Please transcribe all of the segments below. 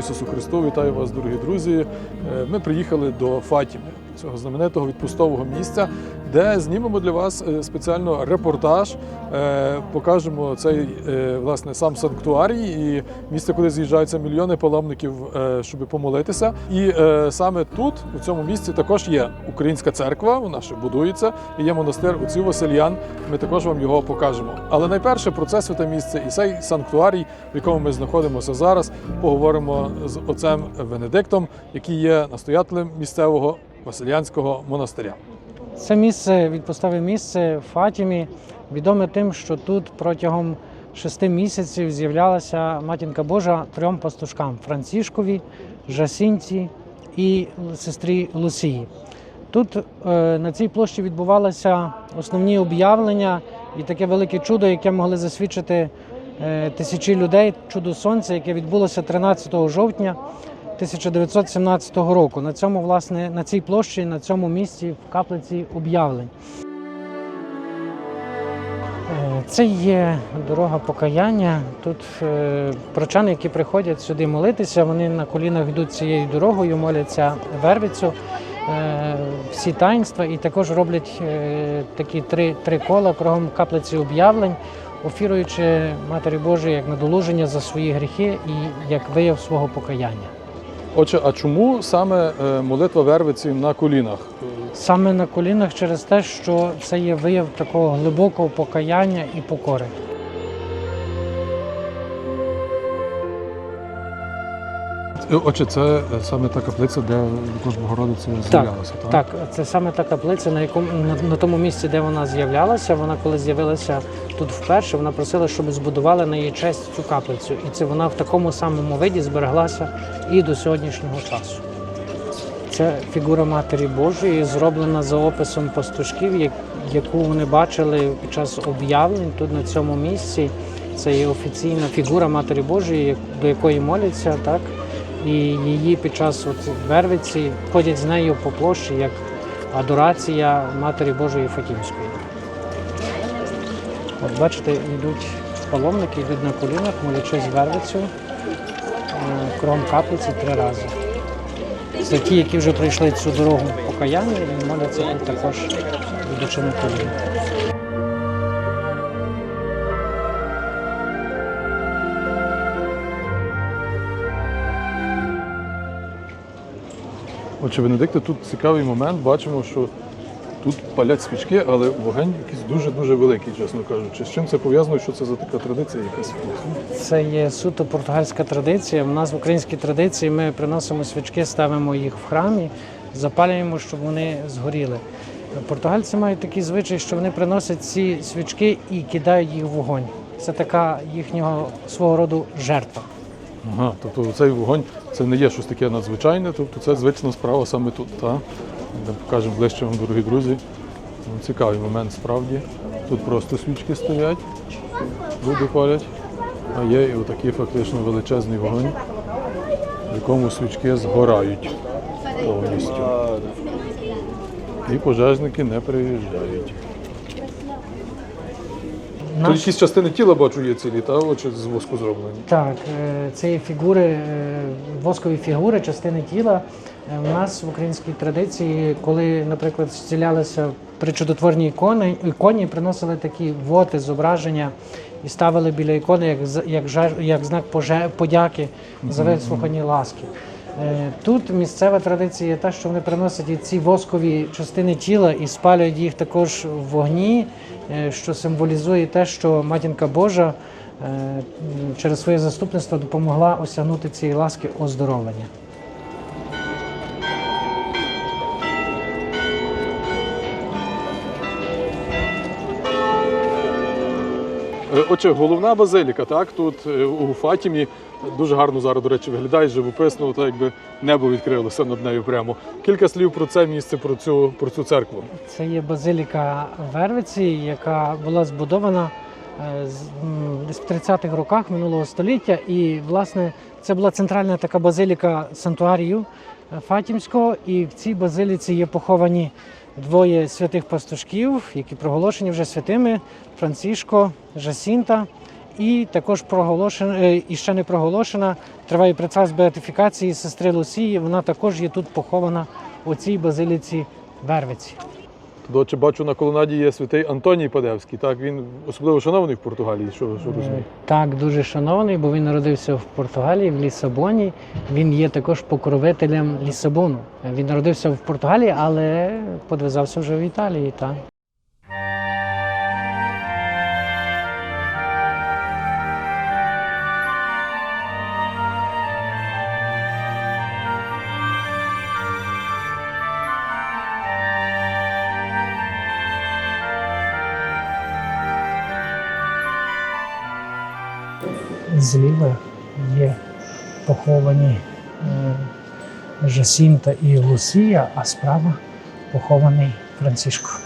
Ісусу Христу! Вітаю вас, дорогі друзі! Е, Ми приїхали до Фатіми, цього знаменитого відпустового місця, де знімемо для вас е, спеціально репортаж. Е, Покажемо цей е, власне сам санктуарій і місце, куди з'їжджаються мільйони паломників, щоб помолитися. І саме тут, у цьому місці, також є українська церква, вона ще будується, і є монастир отців Васильян. Ми також вам його покажемо. Але найперше про це святе місце і цей санктуарій, в якому ми знаходимося зараз, поговоримо з отцем Венедиктом, який є настоятелем місцевого Василянського монастиря. Це місце, відпустове місце в Фатімі, відоме тим, що тут протягом шести місяців з'являлася матінка Божа трьом пастушкам Францішкові, Жасінці і сестрі Лусії. Тут е, на цій площі відбувалися основні об'явлення і таке велике чудо, яке могли засвідчити е, тисячі людей, чудо сонця, яке відбулося 13 жовтня 1917 року. На цьому, власне, на цій площі, на цьому місці в каплиці об'явлень. Е, Це є дорога покаяння. Тут е, прочани, які приходять сюди молитися, вони на колінах йдуть цією дорогою, моляться вервицю, е, всі таїнства, і також роблять такі три, три кола кругом каплиці об'явлень, офіруючи Матері Божій як надолуження за свої гріхи і як вияв свого покаяння. Отже, а чому саме е, молитва Вервиці на колінах? Саме на колінах через те, що це є вияв такого глибокого покаяння і покори. Отже, це е, саме та каплиця, де також Богородиця з'являлася, так? Так, це саме та каплиця, на якому на, на тому місці, де вона з'являлася. Вона коли з'явилася тут вперше, вона просила, щоб збудували на її честь цю каплицю. І це вона в такому самому виді збереглася і до сьогоднішнього часу. Це фігура Матері Божої, зроблена за описом пастушків, яку вони бачили під час об'явлень тут на цьому місці. Це є офіційна фігура Матері Божої, до якої моляться, так? І її під час от Вервиці ходять з нею по площі як адорація Матері Божої Фатімської. От бачите, йдуть паломники, йдуть на колінах, молячись Вервицю е, кругом каплиці три рази. Це ті, які вже пройшли цю дорогу покаяння і моляться також йдучи на коліна. Отже, Венедикте, тут цікавий момент. Бачимо, що тут палять свічки, але вогонь якийсь дуже-дуже великий, чесно кажучи. З чим це пов'язано, що це за така традиція якась? Це є суто португальська традиція. У нас в українській традиції ми приносимо свічки, ставимо їх в храмі, запалюємо, щоб вони згоріли. Португальці мають такий звичай, що вони приносять ці свічки і кидають їх в вогонь. Це така їхнього свого роду жертва. Ага, тобто цей вогонь це не є щось таке надзвичайне, тобто це звична справа саме тут. Та? Покажемо ближче вам, дорогі друзі. Цікавий момент справді. Тут просто свічки стоять, люди палять, а є і отакий фактично величезний вогонь, в якому свічки згорають повністю. І пожежники не приїжджають. Наш- якісь частини тіла бачу є цілі, та очі з воску зроблені. Так, е, це є фігури, е, воскові фігури, частини тіла. Е, У нас в українській традиції, коли, наприклад, зцілялися при чудотворній ікони, іконі приносили такі воти, зображення і ставили біля ікони як, як, як знак подяки за вислухані ласки. Е, Тут місцева традиція та, що вони приносять ці воскові частини тіла і спалюють їх також в вогні, е, що символізує те, що матінка Божа е, через своє заступництво допомогла осягнути цієї ласки оздоровлення. Отже, головна базиліка, так, тут е, у Фатімі дуже гарно зараз, до речі, виглядає живописно, так якби небо відкрилося над нею прямо. Кілька слів про це місце, про цю, про цю церкву. Це є базиліка Вервиці, яка була збудована е, в 30-х роках минулого століття. І, власне, це була центральна така базиліка сантуарію е, Фатімського. І в цій базиліці є поховані двоє святих пастушків, які проголошені вже святими Францішко, Жасінта. І також проголошена е, і ще не проголошена. Триває процес беатифікації сестри Лусії. Вона також є тут похована у цій базиліці Вервиці. Отче, бачу, на колонаді є святий Антоній Падевський. Так, він особливо шанований в Португалії, що, що розумію. Так, дуже шанований, бо він народився в Португалії, в Лісабоні. Він є також покровителем Лісабону. Він народився в Португалії, але подвизався вже в Італії. Так. Зліва є поховані е, Жасінта і Лусія, а справа похований Францишко.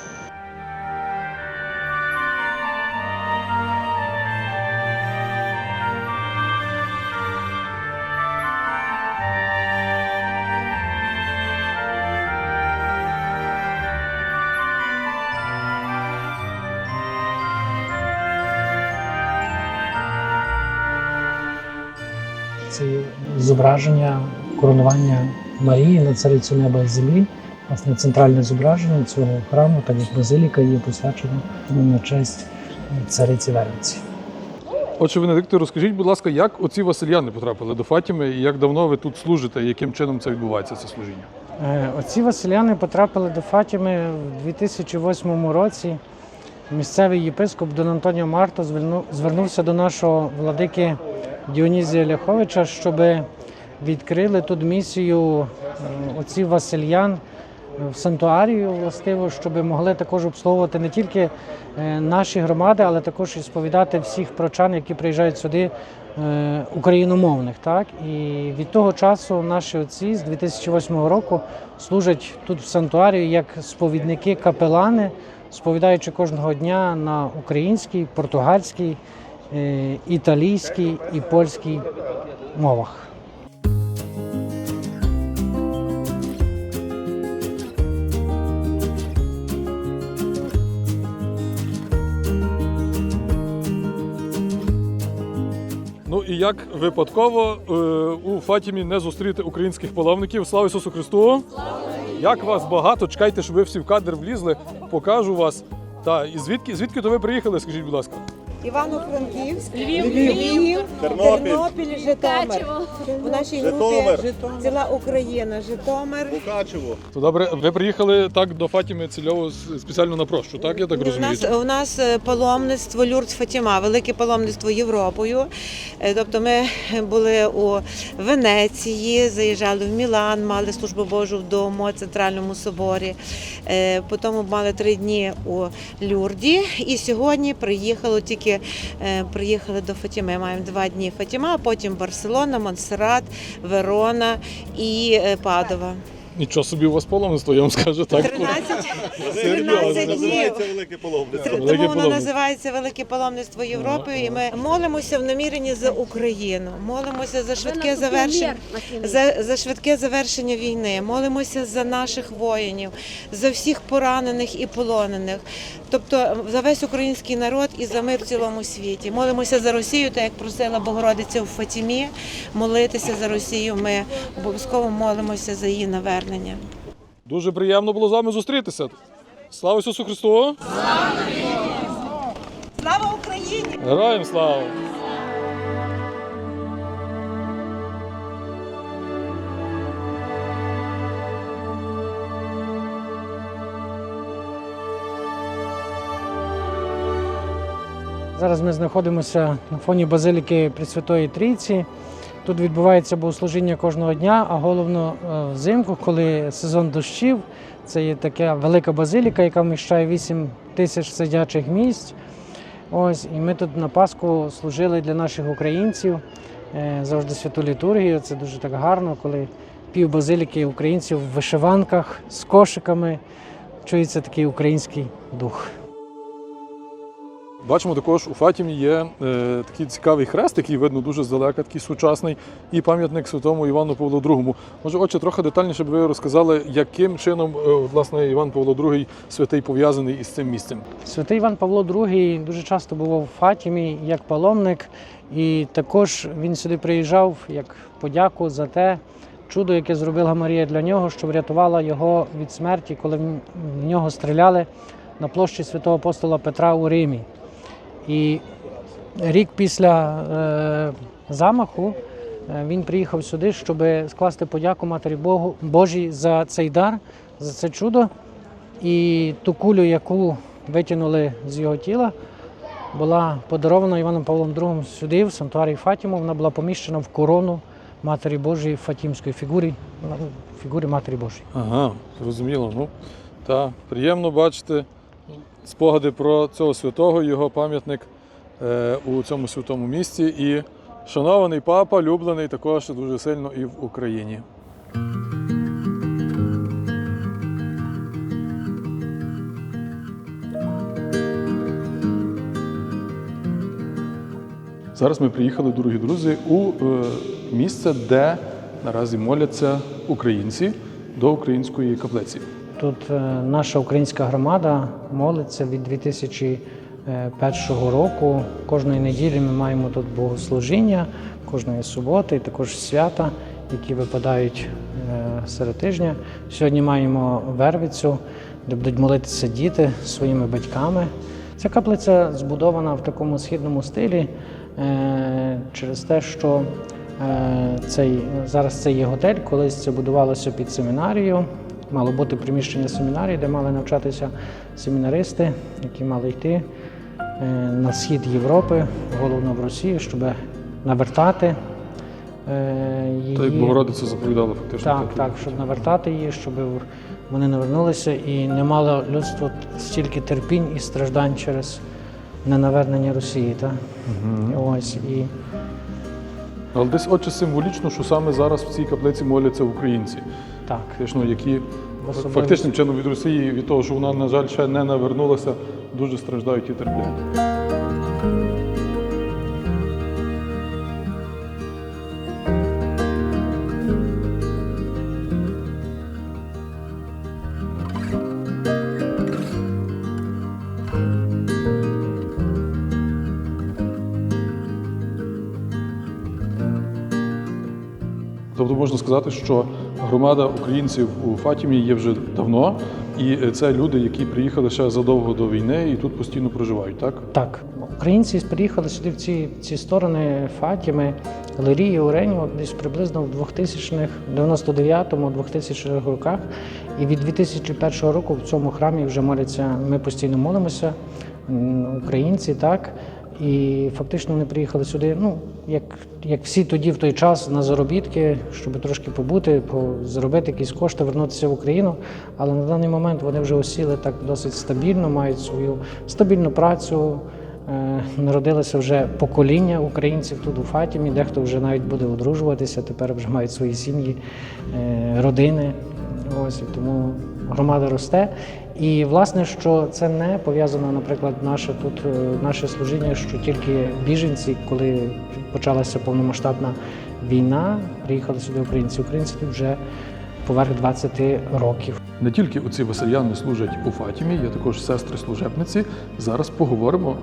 Зображення коронування Марії на царицю неба і землі. Власне, центральне зображення цього храму, так як базиліка, є посвячена на честь цариці Верниці. Отже, Венедикте, розкажіть, будь ласка, як оці Васильяни потрапили до Фатіми і як давно ви тут служите, і яким чином це відбувається, це служіння? Е, Оці Василяни потрапили до Фатіми в 2008 році. Місцевий єпископ Дон Антоніо Марто звернувся до нашого владики Діонізія Ляховича, щоб відкрили тут місію оці Васильян в санктуарію, властиво, щоб могли також обслуговувати не тільки е, наші громади, але також і сповідати всіх прочан, які приїжджають сюди е, україномовних. Так? І від того часу наші отці з 2008 року служать тут в санктуарії як сповідники капелани, сповідаючи кожного дня на українській, португальській, е, італійській і польській мовах. І як випадково е, у Фатімі не зустріти українських паломників? Слава Ісусу Христу! Як вас багато, чекайте, щоб ви всі в кадр влізли, покажу вас. Та і звідки звідки то ви приїхали? Скажіть, будь ласка. Івано-Франківськ, Львів, Львів, Тернопіль, Тернопіль, Житомир. У нашій Житомир. групі ціла Україна, Житомир. Мукачево. То добре, ви приїхали так до Фатіми цільово спеціально на прощу, так я так У розумію? нас, у нас е, паломництво Люрд Фатіма, велике паломництво Європою. Е, Тобто ми були у Венеції, заїжджали в Мілан, мали службу Божу вдома, центральному соборі. Е, Потім мали три дні у Люрді. І сьогодні приїхали тільки е, приїхали до Фатіми. Маємо два дні Фатіма, а потім Барселона, Монсеррат, Верона і е, Падова. Нічого собі у вас паломництво, я вам скажу так. 13, Серйозно, 13 днів. Називається велике паломництво. Велике Тому воно паломництво. називається Велике паломництво Європи. І ми молимося в наміренні за Україну, молимося за швидке завершення. За, за швидке завершення війни, молимося за наших воїнів, за всіх поранених і полонених, тобто за весь український народ і за мир в цілому світі. Молимося за Росію, так як просила Богородиця в Фатімі. Молитися за Росію. Ми обов'язково молимося за її навернення. Дуже приємно було з вами зустрітися. Слава Ісусу Христу! Слава Україні! Героям слава! Зараз ми знаходимося на фоні базиліки Пресвятої Трійці. Тут відбувається богослужіння кожного дня, а головно е, взимку, коли сезон дощів. Це є така велика базиліка, яка вміщає 8 тисяч сидячих місць. Ось, і ми тут на Пасху служили для наших українців е, завжди святу літургію. Це дуже так гарно, коли пів базиліки українців в вишиванках з кошиками. Чується такий український дух. Бачимо також у Фатімі є е, такий цікавий хрест, який видно дуже здалека, такий сучасний, і пам'ятник святому Івану Павлу II. Може, отче, трохи детальніше б ви розказали, яким чином е, власне Іван Павло II святий пов'язаний із цим місцем. Святий Іван Павло II дуже часто бував в Фатімі як паломник, і також він сюди приїжджав як подяку за те чудо, яке зробила Марія для нього, що врятувала його від смерті, коли в нього стріляли на площі святого апостола Петра у Римі. І рік після е, замаху е, він приїхав сюди, щоб скласти подяку Матері Богу Божій за цей дар, за це чудо. І ту кулю, яку витягнули з його тіла, була подарована Іваном Павлом II сюди, в санктуарій Фатіму. Вона була поміщена в корону Матері Божої Фатімської фігурі, фігурі Матері Божої. Ага, зрозуміло. Ну, та, приємно бачити спогади про цього святого, його пам'ятник е, у цьому святому місці. І шанований папа, люблений також дуже сильно і в Україні. Зараз ми приїхали, дорогі друзі, у е, місце, де наразі моляться українці до української каплиці. Тут е, наша українська громада молиться від 2001 року. Кожної неділі ми маємо тут богослужіння, кожної суботи, і також свята, які випадають е, серед тижня. Сьогодні маємо вервицю, де будуть молитися діти своїми батьками. Ця каплиця збудована в такому східному стилі е, через те, що цей, зараз це є готель, колись це будувалося під семінарію. Мало бути приміщення семінарії, де мали навчатися семінаристи, які мали йти е, на схід Європи, головно в Росію, щоб навертати е, її. Та як Богородиця заповідала фактично. Так, так, щоб навертати її, щоб вони не вернулися і не мало людство стільки терпінь і страждань через ненавернення Росії. Так? Ось і Але десь отче символічно, що саме зараз в цій каплиці моляться українці, так. фактично, які фактичним чином від Росії, від того, що вона, на жаль, ще не навернулася, дуже страждають і терплять. Тобто можна сказати, що громада українців у Фатімі є вже давно, і це люди, які приїхали ще задовго до війни і тут постійно проживають, так? Так, українці приїхали сюди в ці, ці сторони Фатіми, Лерії, Ореню, десь приблизно в 2000-х, 99-му, 2000-х роках. І від 2001 року в цьому храмі вже моляться. Ми постійно молимося, українці, так. І фактично вони приїхали сюди, ну, як, як всі тоді в той час на заробітки, щоб трошки побути, по, заробити якісь кошти, вернутися в Україну. Але на даний момент вони вже осіли так досить стабільно, мають свою стабільну працю. Е, Народилося вже покоління українців тут у Фатімі, дехто вже навіть буде одружуватися, тепер вже мають свої сім'ї, е, родини. Ось тому громада росте. І власне, що це не пов'язано, наприклад, наше тут е, наше служіння, що тільки біженці, коли почалася повномасштабна війна, приїхали сюди українці. Українці тут вже поверх 20 років. Не тільки оці васильяни служать у Фатімі, є також сестри-служебниці. Зараз поговоримо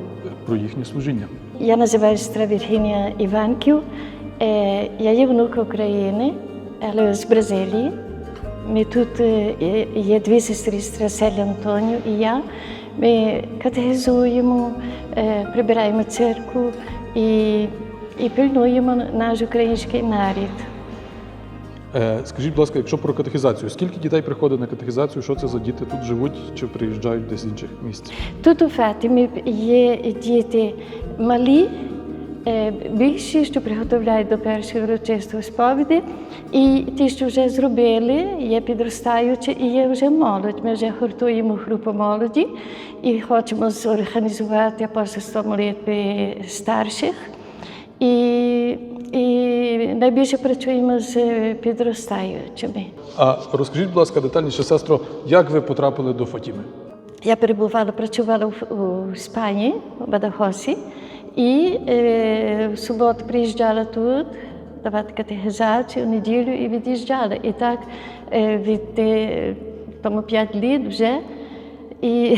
про їхнє служіння. Я називаю сестра Віргінія Іванків. Е, Я є внук України, але з Бразилії. Ми тут є дві сестри, сестра Селі Антоніо і я. Ми катехизуємо, е, прибираємо церкву і, і пильнуємо наш український нарід. Скажіть, будь ласка, якщо про катехізацію, скільки дітей приходить на катехізацію? Що це за діти тут живуть чи приїжджають десь з інших місць? Тут у Фатимі є діти малі, більші, що приготовляють до першої урочистої сповіді, і ті, що вже зробили, є підростаючі і є вже молодь. Ми вже гуртуємо групу молоді і хочемо зорганізувати апостольство молитви старших. І, і найбільше працюємо з підростаючими. А розкажіть, будь ласка, детальніше, сестро, як ви потрапили до Фатіми? Я перебувала, працювала в, у Іспанії, в Бадахосі, і е, в суботу приїжджала тут давати катехізацію, неділю і від'їжджала. І так е, від е, тому 5 літ вже. І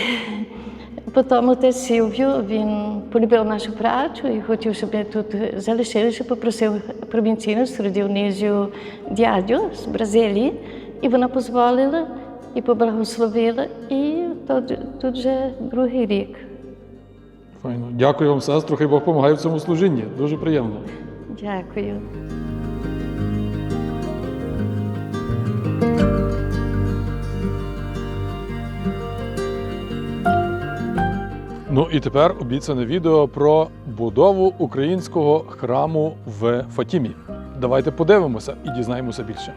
потім отець Сілвіо, він полюбив нашу працю і хотів, щоб я тут залишилася, попросив провінційну Стродівнизію дядю з Бразилії, і вона дозволила і поблагословила, і тут, тут вже другий рік. Файно. Дякую вам, сестру, хай Бог допомагає в цьому служінні. Дуже приємно. Дякую. Ну і тепер обіцяне відео про будову українського храму в Фатімі. Давайте подивимося і дізнаємося більше.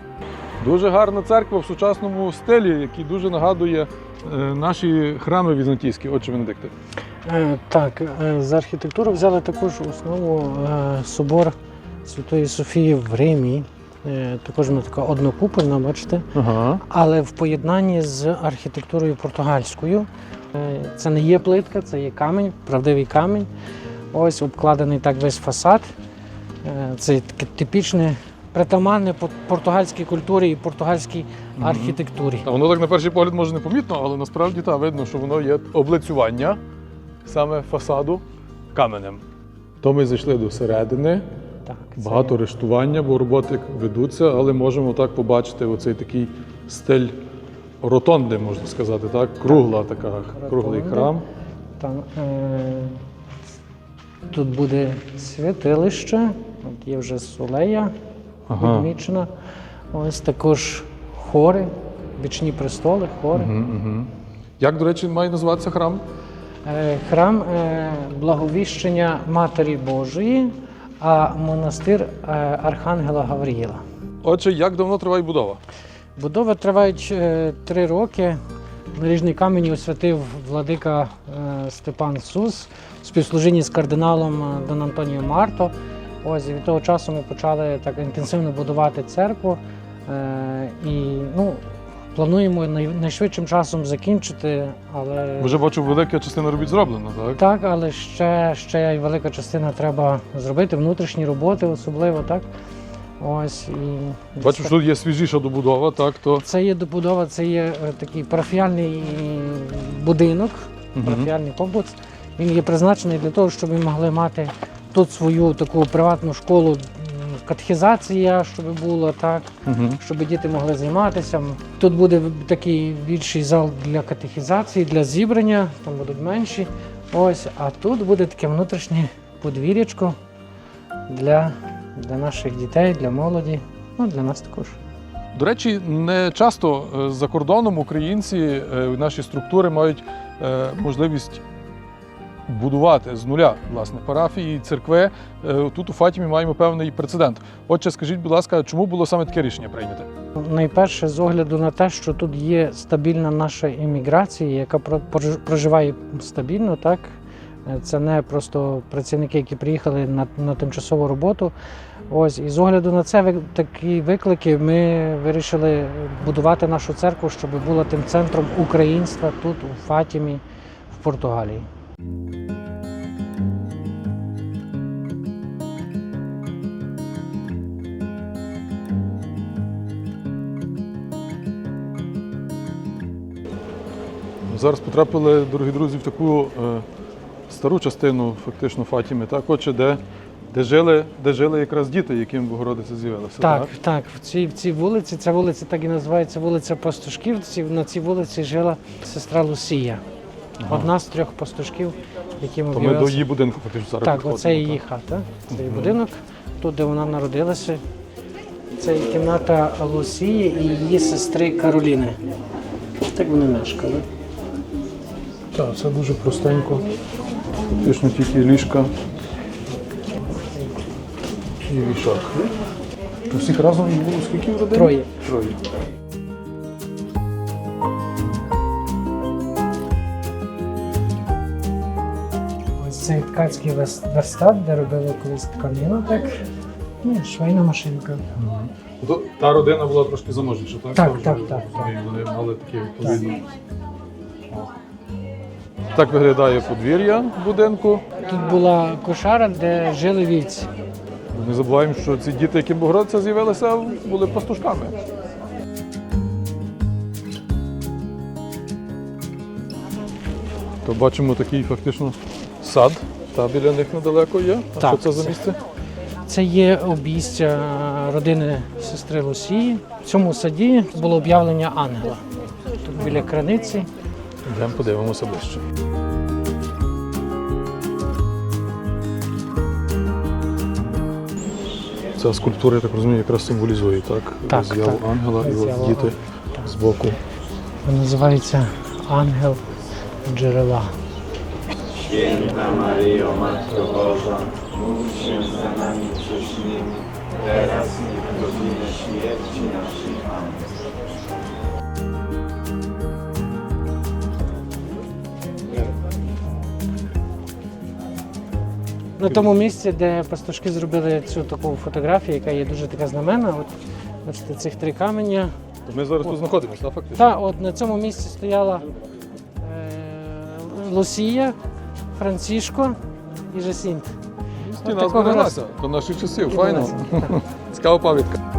Дуже гарна церква в сучасному стилі, який дуже нагадує е, наші храми візантійські. Отче Венедикте. Е, Так, е, з архітектури взяли також основу е, собор Святої Софії в Римі. Також вона така однокупольна, бачите. Ага. Але в поєднанні з архітектурою португальською. Це не є плитка, це є камінь, правдивий камінь. Ось обкладений так весь фасад. Це таке типічне, притаманне пор- португальській культурі і португальській архітектурі. Та воно так на перший погляд може не помітно, але насправді так видно, що воно є облицювання саме фасаду каменем. То ми зайшли до середини. Так, це Багато є- рештування, бо роботи ведуться, але можемо так побачити оцей такий стиль ротонди, можна сказати, так? Кругла така, круглий храм. Там, е, тут буде святилище, от є вже солея Ага. відмічена. Ось також хори, вічні престоли, хори. Мгм, мгм. Як, до речі, має називатися храм? Е, храм е, благовіщення Матері Божої, а монастир е, Архангела Гавріїла. Отже, як давно триває будова? Будова триває три роки. Наріжний камінь освятив владика Степан Сус в співслужінні з кардиналом Дон Антоніо Марто. Ось і від того часу ми почали так інтенсивно будувати церкву. І ну, плануємо найшвидшим часом закінчити, але Вже бачу, велика частина робіт зроблена, так? так, але ще, ще й велика частина треба зробити, внутрішні роботи особливо, так. Ось і Бачу, що тут є свіжіша добудова, так? То... це є добудова, це є е, такий парафіальний будинок, парафіальний комплекс. Він є призначений для того, щоб ми могли мати тут свою таку приватну школу м, катехізація, щоб було так, Мгм. щоб діти могли займатися. Тут буде такий більший зал для катехізації, для зібрання, там будуть менші. Ось, а тут буде таке внутрішнє подвір'ячко для, для наших дітей, для молоді, ну для нас також. До речі, не часто е, за кордоном українці е, наші структури мають е, можливість будувати з нуля власне парафії, церкви. Е, Тут у Фатімі маємо певний прецедент. Отже, скажіть, будь ласка, чому було саме таке рішення прийняте? Найперше, з огляду на те, що тут є стабільна наша імміграція, яка про- проживає стабільно, так Е, це не просто працівники, які приїхали на, на тимчасову роботу. Ось і з огляду на це такі виклики ми вирішили будувати нашу церкву, щоб була тим центром українства тут, у Фатімі, в Португалії. Зараз потрапили, дорогі друзі, в таку е, стару частину фактично Фатіми, так, отже, де, де, жили, де жили якраз діти, яким Богородиця з'явилася. Так, так, в цій, в цій вулиці, ця вулиця так і називається вулиця Пастушків. Ці- На цій вулиці жила сестра Лусія. Одна з трьох пастушків, які ми То ми до її будинку фактично зараз Так, підходимо, оце її хата, це її будинок, тут, де вона народилася. Це кімната Лусії і її сестри Кароліни. Так вони мешкали. Так, це дуже простенько. Фактично тільки ліжка і вішак. У всіх разом було скільки в родині? Троє. Троє. Ткацький верстат, де робили колись тканину, так. Ну, швейна машинка. То Та родина була трошки заможніша, так? Так, вже так, так, розумію, Вони мали такі відповідно. Так виглядає подвір'я будинку. Тут була кошара, де жили вівці. Не забуваємо, що ці діти, які Богородця з'явилися, були пастушками. То бачимо такий фактично сад. Та біля них недалеко є. А Так, що це за це- місце? Це є обійстя родини сестри Лусії. В цьому саді було об'явлення ангела. Тут біля краниці. Йдемо подивимося ближче. Ця скульптура, я так розумію, якраз символізує так? Так, З'яву так. ангела і З'яву от діти з боку. Вона називається Ангел джерела. Święta Maryjo, Matko Boża, módl się za nami grzesznymi, teraz i w godzinę śmierci naszej. Amen. На тому місці, де пастушки зробили цю таку фотографію, яка є дуже така знаменна. От бачите, цих три каменя. Ми зараз тут знаходимося, так, фактично? Та от на цьому місці стояла е, Лусія, Францішко і Жасінт. Стіна такого збереглася до наших часів. Файно. Цікава пам'ятка.